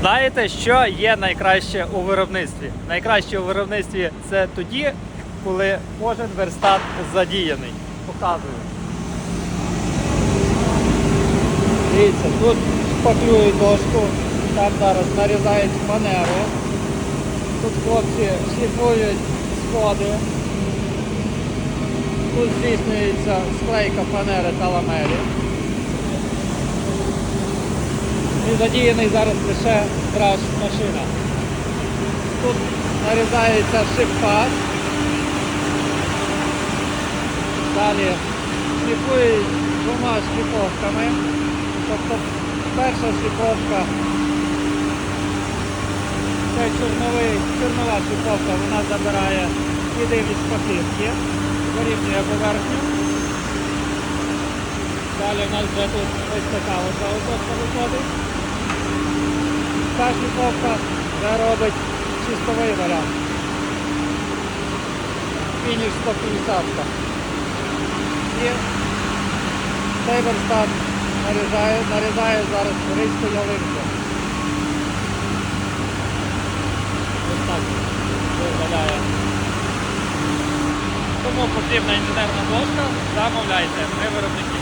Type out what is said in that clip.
Знаєте, що є найкраще у виробництві? Найкраще у виробництві це тоді, коли кожен верстат задіяний. Показую. Дивіться, тут шпаклюють дошку, там зараз нарізають манеру. Тут хлопці шліфують сходи. Тут здійснюється склейка фанери та ламелі. І задіяний зараз лише драж машина. Тут нарізається шипфас. Далі шліфують двома шліфовками. Тобто перша шліфовка це чорновий, чорнова шліфовка, вона забирає сліди від шпаклівки, вирівнює поверхню. Далі у нас вже тут ось така заготовка виходить. Шліфовка вже робить чистовий варіант. Фініш 150. І цей верстат нарізає, нарізає зараз різьку ялинку. Ось так виглядає. Кому потрібна інженерна дошка, замовляйте, ми виробники.